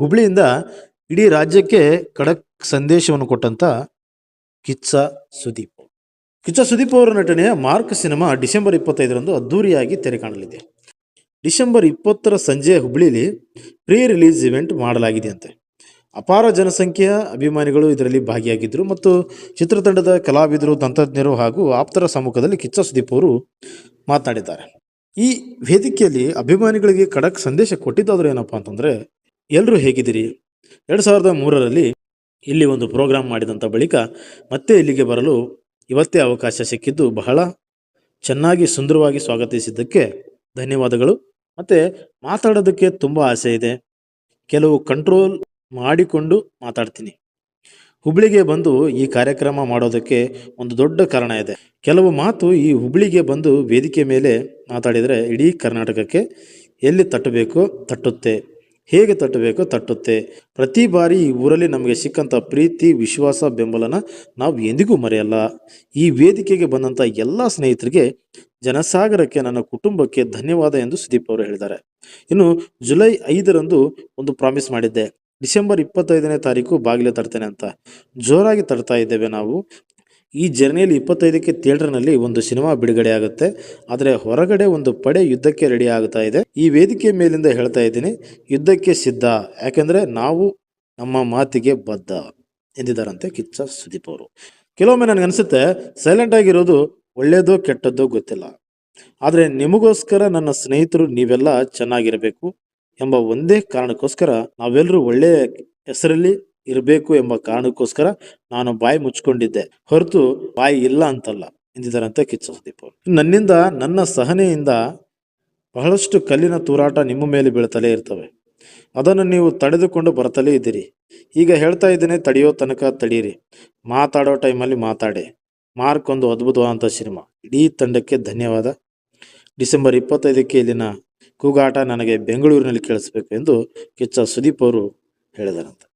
ಹುಬ್ಳಿಯಿಂದ ಇಡೀ ರಾಜ್ಯಕ್ಕೆ ಖಡಕ್ ಸಂದೇಶವನ್ನು ಕೊಟ್ಟಂತ ಕಿಚ್ಚ ಸುದೀಪ್. ಕಿಚ್ಚ ಸುದೀಪ್ ಅವರ ನಟನೆಯ ಮಾರ್ಕ್ ಸಿನಿಮಾ ಡಿಸೆಂಬರ್ ಇಪ್ಪತ್ತೈದರಂದು ಅದ್ದೂರಿಯಾಗಿ ತೆರೆ ಕಾಣಲಿದೆ. ಡಿಸೆಂಬರ್ ಇಪ್ಪತ್ತರ ಸಂಜೆ ಹುಬ್ಳಿಲಿ ಪ್ರೀ ರಿಲೀಸ್ ಇವೆಂಟ್ ಮಾಡಲಾಗಿದೆಯಂತೆ. ಅಪಾರ ಜನಸಂಖ್ಯೆಯ ಅಭಿಮಾನಿಗಳು ಇದರಲ್ಲಿ ಭಾಗಿಯಾಗಿದ್ದರು ಮತ್ತು ಚಿತ್ರತಂಡದ ಕಲಾವಿದರು, ತಂತ್ರಜ್ಞರು ಹಾಗೂ ಆಪ್ತರ ಸಮ್ಮುಖದಲ್ಲಿ ಕಿಚ್ಚ ಸುದೀಪ್ ಅವರು ಮಾತನಾಡಿದ್ದಾರೆ. ಈ ವೇದಿಕೆಯಲ್ಲಿ ಅಭಿಮಾನಿಗಳಿಗೆ ಖಡಕ್ ಸಂದೇಶ ಕೊಟ್ಟಿದ್ದಾದರೂ ಏನಪ್ಪ ಅಂತಂದ್ರೆ ಎಲ್ಲರೂ ಹೇಗಿದ್ದೀರಿ? ಎರಡು ಸಾವಿರದ ಮೂರರಲ್ಲಿ ಇಲ್ಲಿ ಒಂದು ಪ್ರೋಗ್ರಾಮ್ ಮಾಡಿದಂಥ ಬಳಿಕ ಮತ್ತೆ ಇಲ್ಲಿಗೆ ಬರಲು ಇವತ್ತೇ ಅವಕಾಶ ಸಿಕ್ಕಿದ್ದು ಬಹಳ ಚೆನ್ನಾಗಿ ಸುಂದರವಾಗಿ ಸ್ವಾಗತಿಸಿದ್ದಕ್ಕೆ ಧನ್ಯವಾದಗಳು. ಮತ್ತು ಮಾತಾಡೋದಕ್ಕೆ ತುಂಬ ಆಸೆ ಇದೆ. ಕೆಲವು ಕಂಟ್ರೋಲ್ ಮಾಡಿಕೊಂಡು ಮಾತಾಡ್ತೀನಿ. ಹುಬ್ಳಿಗೆ ಬಂದು ಈ ಕಾರ್ಯಕ್ರಮ ಮಾಡೋದಕ್ಕೆ ಒಂದು ದೊಡ್ಡ ಕಾರಣ ಇದೆ. ಕೆಲವು ಮಾತು ಈ ಹುಬ್ಳಿಗೆ ಬಂದು ವೇದಿಕೆ ಮೇಲೆ ಮಾತಾಡಿದರೆ ಇಡೀ ಕರ್ನಾಟಕಕ್ಕೆ ಎಲ್ಲಿ ತಟ್ಟಬೇಕೋ, ತಟ್ಟುತ್ತೆ. ಹೇಗೆ ತಟ್ಟಬೇಕೋ ತಟ್ಟುತ್ತೆ. ಪ್ರತಿ ಬಾರಿ ಈ ಊರಲ್ಲಿ ನಮಗೆ ಸಿಕ್ಕಂಥ ಪ್ರೀತಿ, ವಿಶ್ವಾಸ, ಬೆಂಬಲನ ನಾವು ಎಂದಿಗೂ ಮರೆಯಲ್ಲ. ಈ ವೇದಿಕೆಗೆ ಬಂದಂಥ ಎಲ್ಲ ಸ್ನೇಹಿತರಿಗೆ ಜನಸಾಗರಕ್ಕೆ, ನನ್ನ ಕುಟುಂಬಕ್ಕೆ ಧನ್ಯವಾದ ಎಂದು ಸುದೀಪ್ ಅವರು ಹೇಳಿದ್ದಾರೆ. ಇನ್ನು ಜುಲೈ ಐದರಂದು ಒಂದು ಪ್ರಾಮಿಸ್ ಮಾಡಿದ್ದೆ. ಡಿಸೆಂಬರ್ ಇಪ್ಪತ್ತೈದನೇ ತಾರೀಕು ಬಾಗಿಲೇ ತರ್ತೇನೆ ಅಂತ. ಜೋರಾಗಿ ತರ್ತಾ ಇದ್ದೇವೆ ನಾವು. ಈ ಜರ್ನಿಯಲ್ಲಿ ಇಪ್ಪತ್ತೈದಕ್ಕೆ ಥಿಯೇಟರ್ನಲ್ಲಿ ಒಂದು ಸಿನಿಮಾ ಬಿಡುಗಡೆ ಆಗುತ್ತೆ. ಆದರೆ ಹೊರಗಡೆ ಒಂದು ಪಡೆ ಯುದ್ಧಕ್ಕೆ ರೆಡಿ ಆಗ್ತಾ ಇದೆ. ಈ ವೇದಿಕೆ ಮೇಲಿಂದ ಹೇಳ್ತಾ ಇದ್ದೀನಿ, ಯುದ್ಧಕ್ಕೆ ಸಿದ್ಧ. ಯಾಕೆಂದರೆ ನಾವು ನಮ್ಮ ಮಾತಿಗೆ ಬದ್ಧ ಎಂದಿದ್ದಾರಂತೆ ಕಿಚ್ಚ ಸುದೀಪ್ ಅವರು. ಕೆಲವೊಮ್ಮೆ ನನಗೆ ಅನಿಸುತ್ತೆ ಸೈಲೆಂಟ್ ಆಗಿರೋದು ಒಳ್ಳೆಯದೋ ಕೆಟ್ಟದ್ದೋ ಗೊತ್ತಿಲ್ಲ. ಆದರೆ ನಿಮಗೋಸ್ಕರ ನನ್ನ ಸ್ನೇಹಿತರು ನೀವೆಲ್ಲ ಚೆನ್ನಾಗಿರಬೇಕು ಎಂಬ ಒಂದೇ ಕಾರಣಕ್ಕೋಸ್ಕರ ನಾವೆಲ್ಲರೂ ಒಳ್ಳೆಯ ಹೆಸರಲ್ಲಿ ಇರಬೇಕು ಎಂಬ ಕಾರಣಕ್ಕೋಸ್ಕರ ನಾನು ಬಾಯಿ ಮುಚ್ಕೊಂಡಿದ್ದೆ ಹೊರತು ಬಾಯಿ ಇಲ್ಲ ಅಂತಲ್ಲ. ಎಂದಿದ್ದಾರಂತೆ ಕಿಚ್ಚ ಸುದೀಪ್ ನನ್ನಿಂದ, ನನ್ನ ಸಹನೆಯಿಂದ ಬಹಳಷ್ಟು ಕಲ್ಲಿನ ತೂರಾಟ ನಿಮ್ಮ ಮೇಲೆ ಬೀಳ್ತಲೇ ಇರ್ತವೆ. ಅದನ್ನು ನೀವು ತಡೆದುಕೊಂಡು ಬರ್ತಲೇ ಇದ್ದೀರಿ. ಈಗ ಹೇಳ್ತಾ ಇದ್ದೇನೆ, ತಡೆಯೋ ತನಕ ತಡೀರಿ. ಮಾತಾಡೋ ಟೈಮಲ್ಲಿ ಮಾತಾಡಿ. ಮಾರ್ಕ್ ಒಂದು ಅದ್ಭುತವಾದಂಥ ಸಿನಿಮಾ. ಇಡೀ ತಂಡಕ್ಕೆ ಧನ್ಯವಾದ. ಡಿಸೆಂಬರ್ ಇಪ್ಪತ್ತೈದಕ್ಕೆ ಇಲ್ಲಿನ ಕೂಗಾಟ ನನಗೆ ಬೆಂಗಳೂರಿನಲ್ಲಿ ಕೇಳಿಸ್ಬೇಕು ಎಂದು ಕಿಚ್ಚ ಸುದೀಪ್ ಅವರು ಹೇಳಿದಾರಂತೆ.